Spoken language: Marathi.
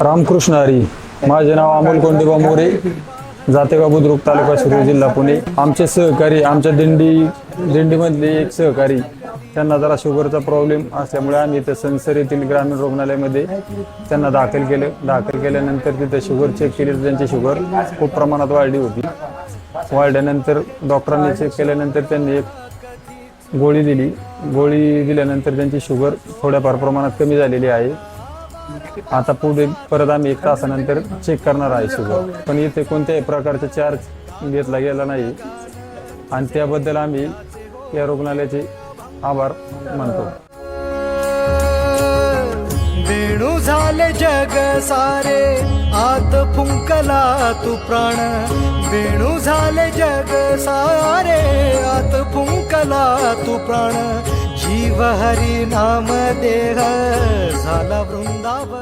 रामकृष्ण हरी. माझे नाव अमोल कोंडेबा मोरे जातेगाव बुद्रुक तालुका शिरूर जिल्हा पुणे. आमचे सहकारी आमच्या दिंडी दिंडीमधले एक सहकारी त्यांना जरा शुगरचा प्रॉब्लेम असल्यामुळे आम्ही इथं संसर येथील ग्रामीण रुग्णालयामध्ये त्यांना दाखल केलं. दाखल केल्यानंतर तिथं शुगर चेक केली. तर त्यांची शुगर खूप प्रमाणात वाढली होती. वाढल्यानंतर डॉक्टरांनी चेक केल्यानंतर त्यांनी एक गोळी दिली. गोळी दिल्यानंतर त्यांची शुगर थोड्याफार प्रमाणात कमी झालेली आहे. आता पुढे परत आम्ही एक तासानंतर चेक करणार आहे शुगर. पण इथे कोणत्याही प्रकारचा चार्ज घेतला गेला नाही. आणि त्याबद्दल आम्ही या रुग्णालयाचे आभार मानतो. वेणू झाले जग सारे आत फुंकला तू प्राण. वेणू झाले जग सारे आत फुंकला तू प्राण. जीव हरी नाम देह झाला वृंदाव